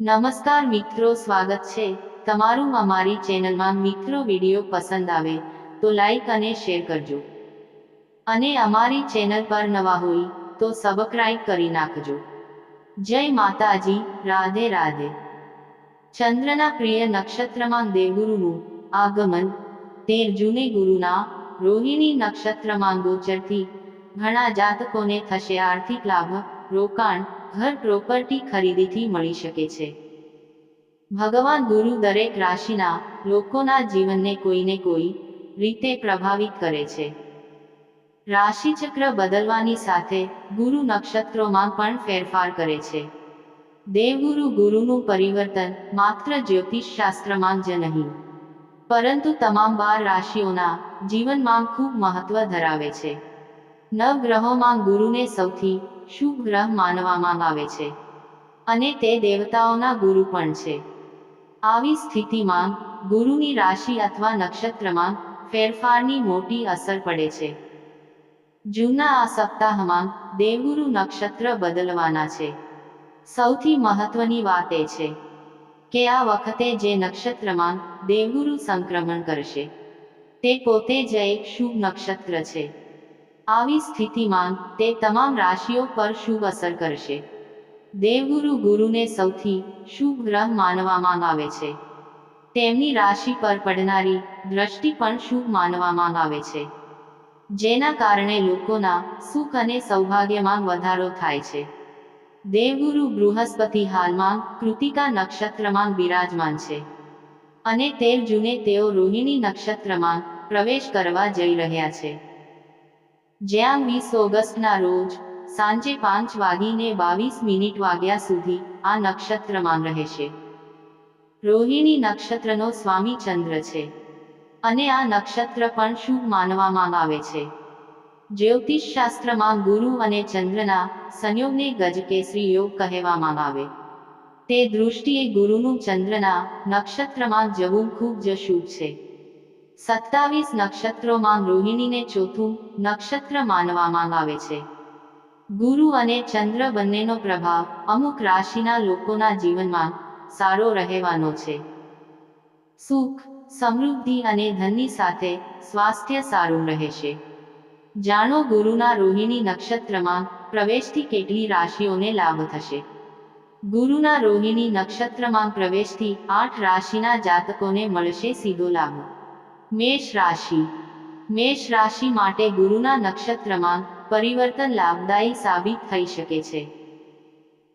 નમસ્કાર મિત્રો, સ્વાગત છે તમારું અમારી ચેનલમાં. મિત્રો, વીડિયો પસંદ આવે તો લાઈક અને શેર કરજો. અને અમારી ચેનલ પર નવા હોય તો સબસ્ક્રાઈબ કરી નાખજો. જય માતાજી, રાધે રાધે. ચંદ્રના પ્રિય નક્ષત્રમાં દેવગુરુનું આગમન. તેર જૂને ગુરુના રોહિણી નક્ષત્રમાં ગોચરથી ઘણા જાતકોને થશે આર્થિક લાભ, રોકાણ ઘર પ્રોપર્ટી ખરીદીથી મળી શકે છે. ભગવાન ગુરુ દરેક રાશિના લોકોના જીવનને કોઈને કોઈ રીતે પ્રભાવિત કરે છે. રાશિચક્ર બદલવાની સાથે ગુરુ નક્ષત્રોમાં પણ ફેરફાર કરે છે. દેવગુરુ ગુરુનું પરિવર્તન માત્ર જ્યોતિષ શાસ્ત્રમાં જ નહીં, પરંતુ તમામ બાર રાશિઓના જીવનમાં ખૂબ મહત્વ ધરાવે છે. નવગ્રહોમાં ગુરુને સૌથી શુભ ગ્રહ માનવામાં આવે છે અને તે દેવતાઓના ગુરુ પણ છે. આવી સ્થિતિમાં ગુરુની રાશિ અથવા નક્ષત્રમાં ફેરફારની મોટી અસર પડે છે. જૂના આ સપ્તાહમાં દેવગુરુ નક્ષત્ર બદલવાના છે. સૌથી મહત્વની વાત એ છે કે આ વખતે જે નક્ષત્રમાં દેવગુરુ સંક્રમણ કરશે, તે પોતે જ એક શુભ નક્ષત્ર છે. આવી સ્થિતિમાં તે તમામ રાશિઓ પર શુભ અસર કરશે. દેવગુરુ ગુરુને સૌથી શુભ ગ્રહ માનવામાં આવે છે. તેમની રાશિ પર પડનારી દ્રષ્ટિ પણ શુભ માનવામાં આવે છે. જેના કારણે લોકોના સુખ અને સૌભાગ્યમાં વધારો થાય છે. દેવગુરુ બૃહસ્પતિ હાલમાં કૃતિકા નક્ષત્રમાં બિરાજમાન છે. અને તેર જૂને તેઓ રોહિણી નક્ષત્રમાં પ્રવેશ કરવા જઈ રહ્યા છે. જ્યાં વીસ ઓગસ્ટના રોજ સાંજે પાંચ વાગીને બાવીસ મિનિટ વાગ્યા સુધી આ નક્ષત્રમાં રહેશે. રોહિણી નક્ષત્રનો સ્વામી ચંદ્ર છે. અને આ નક્ષત્ર પણ શુભ માનવામાં આવે છે. જ્યોતિષ શાસ્ત્રમાં ગુરુ અને ચંદ્રના સંયોગને ગજકેસરી યોગ કહેવામાં આવે. તે દૃષ્ટિએ ગુરુનું ચંદ્રના નક્ષત્રમાં જવું ખૂબ જ શુભ છે. સત્તાવીસ નક્ષત્રોમાં રોહિણીને ચોથું નક્ષત્ર માનવામાં આવે છે. ગુરુ અને ચંદ્ર બંનેનો પ્રભાવ અમુક રાશિના લોકોના જીવનમાં સારો રહેવાનો છે. સુખ, સમૃદ્ધિ અને ધનની સાથે સ્વાસ્થ્ય સારું રહેશે. જાણો ગુરુના રોહિણી નક્ષત્રમાં પ્રવેશથી કેટલી રાશિઓને લાભ થશે. ગુરુના રોહિણી નક્ષત્રમાં પ્રવેશથી આઠ રાશિના જાતકોને મળશે સીધો લાભ. મેષ રાશિ. મેષ રાશિ માટે ગુરુના નક્ષત્રમાં પરિવર્તન લાભદાયી સાબિત થઈ શકે છે.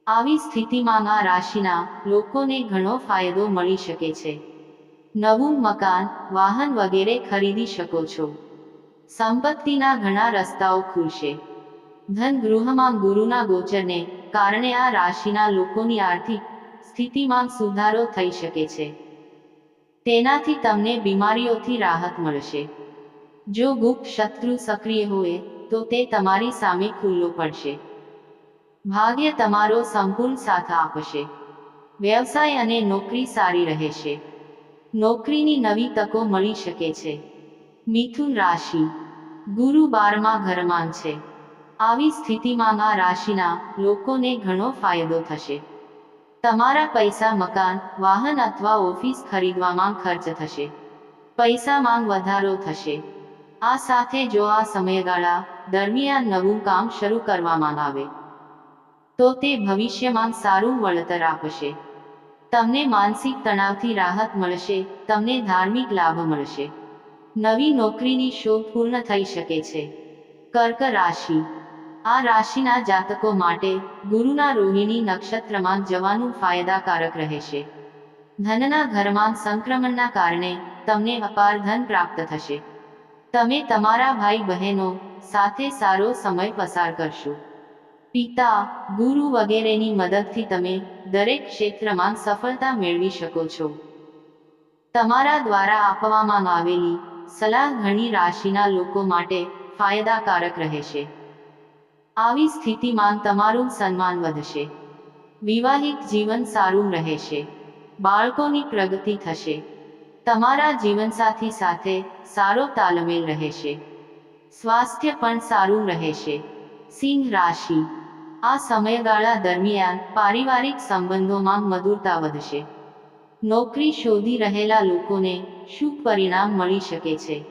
આવી સ્થિતિમાં આ રાશિના લોકોને ઘણો ફાયદો મળી શકે છે. નવું મકાન, વાહન વગેરે ખરીદી શકો છો. સંપત્તિના ઘણા રસ્તાઓ ખુલશે. ધન ગૃહમાં ગુરુના ગોચરને કારણે આ રાશિના લોકોની આર્થિક સ્થિતિમાં સુધારો થઈ શકે છે. તેનાથી તમને બીમારીઓથી રાહત મળશે. જો ગુપ્ત શત્રુ સક્રિય હોય, તો તે તમારી સામે ખુલ્લો પડશે. ભાગ્ય તમારો સંપૂર્ણ સાથ આપશે. વ્યવસાય અને નોકરી સારી રહેશે. નોકરીની નવી તકો મળી શકે છે. મિથુન રાશિ. ગુરુ બારમા ઘરમાં છે. આવી સ્થિતિમાં આ રાશિના લોકોને ઘણો ફાયદો થશે. તમારા પૈસા, મકાન, વાહન અથવા ઓફિસ ખરીદવામાં ખર્ચ થશે. પૈસામાં વધારો થશે. આ સાથે જો આ સમયગાળા દરમિયાન નવું કામ શરૂ કરવામાં આવે, તો તે ભવિષ્યમાં સારું વળતર આપશે. તમને માનસિક તણાવથી રાહત મળશે, તમને ધાર્મિક લાભ મળશે. નવી નોકરીની શોધ પૂર્ણ થઈ શકે છે. કર્ક રાશિ આ રાશિના જાતકો માટે ગુરુના રોહિણી નક્ષત્રમાં જવાનું ફાયદાકારક રહેશે. ધનના ઘરમાં સંક્રમણના કારણે તમને અપાર ધન પ્રાપ્ત થશે. તમે તમારા ભાઈ બહેનો સાથે સારો સમય પસાર કરશો. પિતા, ગુરુ વગેરેની મદદથી તમે દરેક ક્ષેત્રમાં સફળતા મેળવી શકો છો. તમારા દ્વારા આપવામાં આવેલી સલાહ ઘણી રાશિના લોકો માટે ફાયદાકારક રહેશે. આવી સ્થિતિમાં તમારું સન્માન વધશે. વિવાહિક જીવન સારું રહેશે. બાળકોની પ્રગતિ થશે. તમારા જીવનસાથી સાથે સારો તાલમેલ રહેશે. સ્વાસ્થ્ય પણ સારું રહેશે. સિંહ રાશિ. આ સમયગાળા દરમિયાન પારિવારિક સંબંધોમાં મધુરતા વધશે. નોકરી શોધી રહેલા લોકોને શુભ પરિણામ મળી શકે છે.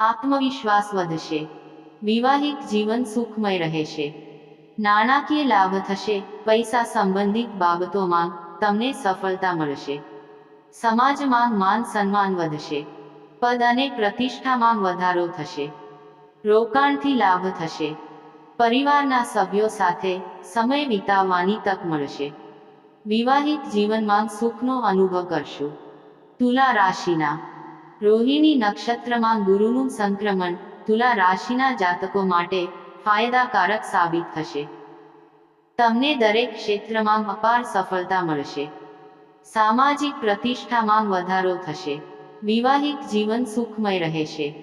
આત્મવિશ્વાસ વધશે. વિવાહિક જીવન સુખમય રહેશે. નાણાકીય લાભ થશે, પૈસા સંબંધિત બાબતોમાં તમને સફળતા મળશે. સમાજમાં માન સન્માન વધશે. પદ અને પ્રતિષ્ઠામાં વધારો થશે. રોકાણથી લાભ થશે. પરિવારના સભ્યો સાથે સમય વિતાવવાની તક મળશે. વિવાહિત જીવનમાં સુખનો અનુભવ કરશો. તુલા રાશિના રોહિણી નક્ષત્રમાં ગુરુનું સંક્રમણ તુલા રાશિના જાતકો માટે ફાયદાકારક સાબિત થશે. તમને દરેક ક્ષેત્રમાં અપાર સફળતા મળશે. સામાજિક પ્રતિષ્ઠામાં વધારો થશે. વિવાહિક જીવન સુખમય રહેશે.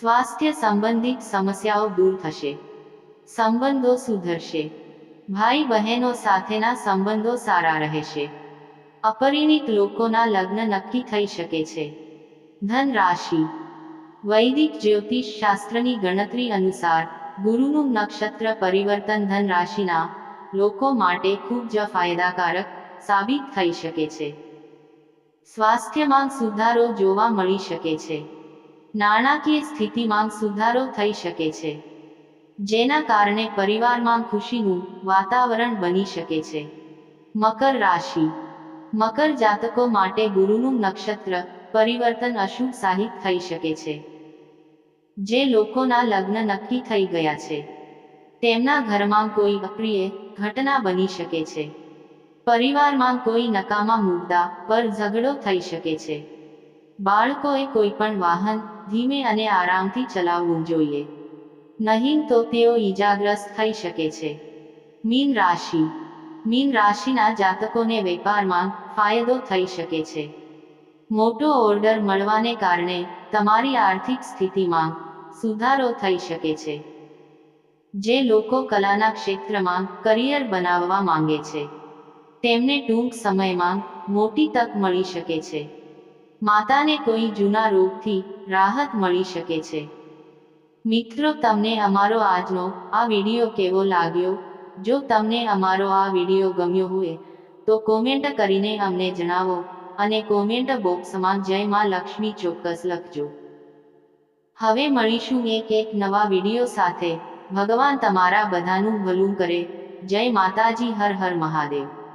સ્વાસ્થ્ય સંબંધિત સમસ્યાઓ દૂર થશે. સંબંધો સુધરશે. ભાઈ બહેનો સાથેના સંબંધો સારા રહેશે. અપરિણિત લોકોના લગ્ન નક્કી થઈ શકે છે. ધન રાશિ વૈદિક જ્યોતિષ શાસ્ત્રની ગણતરી અનુસાર, ગુરુનું નક્ષત્ર પરિવર્તન ધન રાશિના લોકો માટે ખૂબ જ ફાયદાકારક સાબિત થઈ શકે છે. સ્વાસ્થ્યમાં સુધારો જોવા મળી શકે છે. નાણાકીય સ્થિતિમાં સુધારો થઈ શકે છે. જેના કારણે પરિવારમાં ખુશીનું વાતાવરણ બની શકે છે. મકર રાશિ. મકર જાતકો માટે ગુરુનું નક્ષત્ર પરિવર્તન અશુભ સાહિત થઈ શકે છે. જે લોકોના લગ્ન નક્કી થઈ ગયા છે. તેમના ઘરમાં કોઈ અપ્રિય ઘટના બની શકે છે. પરિવારમાં કોઈ નકામા મુદ્દા પર ઝઘડો થઈ શકે છે. બાળકોએ કોઈ પણ વાહન ધીમે અને આરામથી ચલાવવું જોઈએ. નહીં તો તેઓ ઈજાગ્રસ્ત થઈ શકે છે. મીન રાશિ. મીન રાશિના જાતકોને વેપારમાં ફાયદો થઈ શકે છે. મોટો ઓર્ડર મળવાને કારણે તમારી આર્થિક સ્થિતિમાં સુધારો થઈ શકે છે. જે લોકો કલાના ક્ષેત્રમાં કરિયર બનાવવા માંગે છે, તેમને ટૂંક સમયમાં મોટી તક મળી શકે છે. માતાને કોઈ જૂના રોગથી રાહત મળી શકે છે. મિત્રો, તમને અમારો આજનો આ વીડિયો કેવો લાગ્યો? જો તમને અમારો આ વીડિયો ગમ્યો હોય, તો કોમેન્ટ કરીને અમને જણાવો. અને કોમેન્ટ બોક્સમાં જય માં લક્ષ્મી ચોક્કસ લખજો. હવે મળીશું એક એક નવા વીડિયો સાથે. ભગવાન તમારા બધાનું ભલું કરે. જય માતાજી, હર હર મહાદેવ.